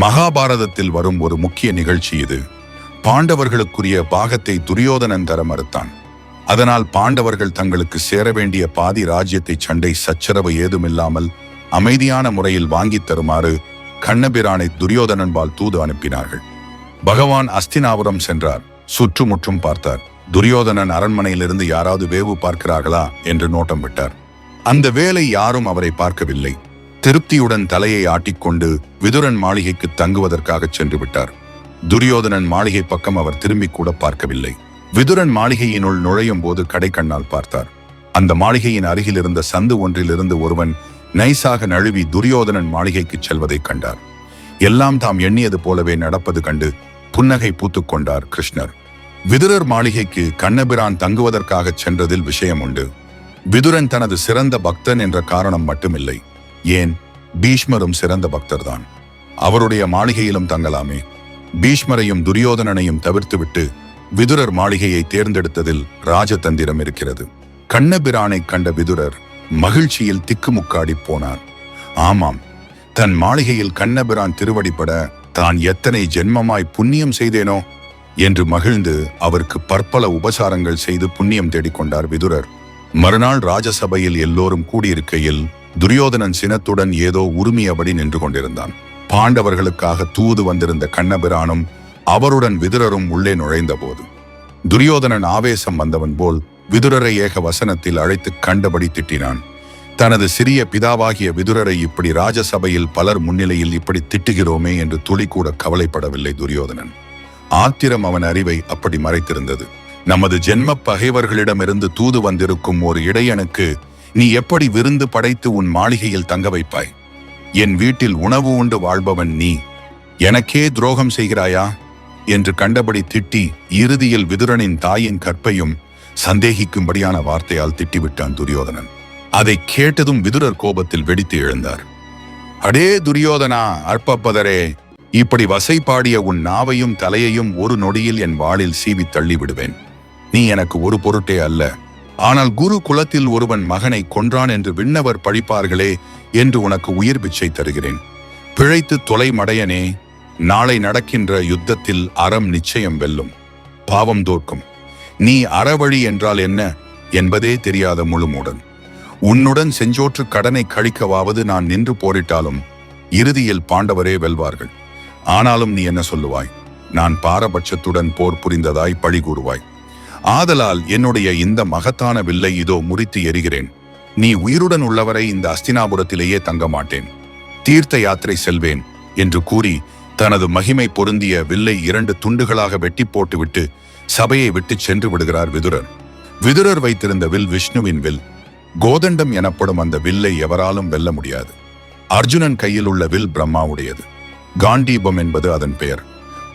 மகாபாரதத்தில் வரும் ஒரு முக்கிய நிகழ்ச்சி இது. பாண்டவர்களுக்குரிய பாகத்தை துரியோதனன் தர மறுத்தான். அதனால் பாண்டவர்கள் தங்களுக்கு சேர வேண்டிய பாதி ராஜ்யத்தை சண்டை சச்சரவு ஏதுமில்லாமல் அமைதியான முறையில் வாங்கித் தருமாறு கண்ணபிரானை துரியோதனன்பால் தூது அனுப்பினார்கள். பகவான் அஸ்தினாபுரம் சென்றார். சுற்றுமுற்றும் பார்த்தார். துரியோதனன் அரண்மனையிலிருந்து யாராவது வேவு பார்க்கிறார்களா என்று நோட்டம் விட்டார். அந்த வேலை யாரும் அவரை பார்க்கவில்லை. திருப்தியுடன் தலையை ஆட்டிக்கொண்டு விதுரன் மாளிகைக்கு தங்குவதற்காக சென்று விட்டார் துரியோதனன் மாளிகை பக்கம் அவர் திரும்பி கூட பார்க்கவில்லை. விதுரன் மாளிகையினுள் நுழையும் போது கடைக்கண்ணால் பார்த்தார். அந்த மாளிகையின் அருகில் இருந்த சந்து ஒன்றிலிருந்து ஒருவன் நைசாக நழுவி துரியோதனன் மாளிகைக்கு செல்வதைக் கண்டார். எல்லாம் தாம் எண்ணியது போலவே நடப்பது கண்டு புன்னகை பூத்துக்கொண்டார் கிருஷ்ணர். விதுரர் மாளிகைக்கு கண்ணபிரான் தங்குவதற்காகச் சென்றதில் விஷயம் உண்டு விதுரன் தனது சிறந்த பக்தன் என்ற காரணம் மட்டுமில்லை. ஏன்? பீஷ்மரும் சிறந்த பக்தர்தான். அவருடைய மாளிகையிலும் தங்கலாமே. பீஷ்மரையும் துரியோதனனையும் தவிர்த்துவிட்டு விதுரர் மாளிகையை தேர்ந்தெடுத்ததில் ராஜதந்திரம் இருக்கிறது. கண்ணபிரானை கண்ட விதுரர் மகிழ்ச்சியில் திக்குமுக்காடி போனார். ஆமாம் தன் மாளிகையில் கண்ணபிரான் திருவடிப்பட தான் எத்தனை ஜென்மமாய் புண்ணியம் செய்தேனோ என்று மகிழ்ந்து அவருக்கு பற்பல உபசாரங்கள் செய்து புண்ணியம் தேடிக்கொண்டார் விதுரர். மறுநாள் ராஜசபையில் எல்லோரும் கூடியிருக்கையில் துரியோதனன் சினத்துடன் ஏதோ உரிமையபடி நின்று கொண்டிருந்தான். பாண்டவர்களுக்காக தூது வந்திருந்த கண்ணபிரானும் அவருடன் விதுரரும் உள்ளே நுழைந்தபோது துரியோதனன் ஆவேசம் வந்தவன் போல் விதுரரை ஏக வசனத்தில் அழைத்து கண்டபடி திட்டினான். தனது சிறிய பிதாவாகிய விதுரரை இப்படி ராஜசபையில் பலர் முன்னிலையில் இப்படி திட்டுகிறோமே என்று துளி கூட கவலைப்படவில்லை துரியோதனன். ஆத்திரம் அவன் அறிவை அப்படி மறைத்திருந்தது. நமது ஜென்ம பகைவர்களிடமிருந்து தூது வந்திருக்கும் ஒரு இடையனுக்கு நீ எப்படி விருந்து படைத்து உன் மாளிகையில் தங்க வைப்பாய்? என் வீட்டில் உணவு உண்டு வாழ்பவன் நீ. எனக்கே துரோகம் செய்கிறாயா? என்று கண்டபடி திட்டி இறுதியில் விதுரனின் தாயின் கற்பையும் சந்தேகிக்கும்படியான வார்த்தையால் திட்டிவிட்டான் துரியோதனன். அதை கேட்டதும் விதுரர் கோபத்தில் வெடித்து எழுந்தார். அடே துரியோதனா அற்பப்பதரே இப்படி வசைப்பாடிய உன் நாவையும் தலையையும் ஒரு நொடியில் என் வாளில் சீவி தள்ளி விடுவேன் நீ எனக்கு ஒரு பொருட்டே அல்ல ஆனால் குரு குலத்தில் ஒருவன் மகனை கொன்றான் என்று விண்ணவர் பழிப்பார்களே என்று உனக்கு உயிர் பிச்சை தருகிறேன். பிழைத்து தொலை மடையனே நாளை நடக்கின்ற யுத்தத்தில் அறம் நிச்சயம் வெல்லும். பாவம் தோற்கும். நீ அறவழி என்றால் என்ன? என்பதே தெரியாத முழுமூடன். உன்னுடன் செஞ்சோற்று கடனை கழிக்கவாவது நான் நின்று போரிட்டாலும் இறுதியில் பாண்டவரே வெல்வார்கள். ஆனாலும் நீ என்ன சொல்லுவாய்? நான் பாரபட்சத்துடன் போர் புரிந்ததாய் பழி கூறுவாய். ஆதலால் என்னுடைய இந்த மகத்தான வில்லை இதோ முறித்து எறிகிறேன். நீ உயிருடன் உள்ளவரை இந்த அஸ்தினாபுரத்திலேயே தங்க மாட்டேன் தீர்த்த யாத்திரை செல்வேன் என்று கூறி தனது மகிமை பொருந்திய வில்லை இரண்டு துண்டுகளாக வெட்டி போட்டுவிட்டு சபையை விட்டு சென்று விடுகிறார் விதுரர். விதுரர் வைத்திருந்த வில் விஷ்ணுவின் வில் கோதண்டம் எனப்படும் அந்த வில்லை எவராலும் வெல்ல முடியாது. அர்ஜுனன் கையில் உள்ள வில் பிரம்மாவுடையது. காண்டீபம் என்பது அதன் பெயர்.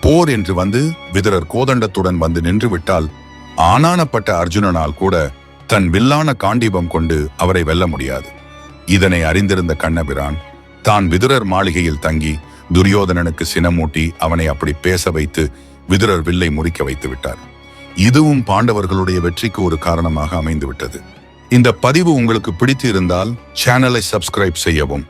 போர் என்று வந்து விதுரர் கோதண்டத்துடன் வந்து நின்று விட்டால் ஆனானப்பட்ட அர்ஜுனனால் கூட தன் வில்லான காண்டீபம் கொண்டு அவரை வெல்ல முடியாது. இதனை அறிந்திருந்த கண்ணபிரான் தான் விதுரர் மாளிகையில் தங்கி துரியோதனனுக்கு சினமூட்டி அவனை அப்படி பேச வைத்து விதுரர் வில்லை முறிக்க வைத்து விட்டார். இதுவும் பாண்டவர்களுடைய வெற்றிக்கு ஒரு காரணமாக அமைந்துவிட்டது. இந்த பதிவு உங்களுக்கு பிடித்து இருந்தால் சேனலை சப்ஸ்கிரைப் செய்யவும்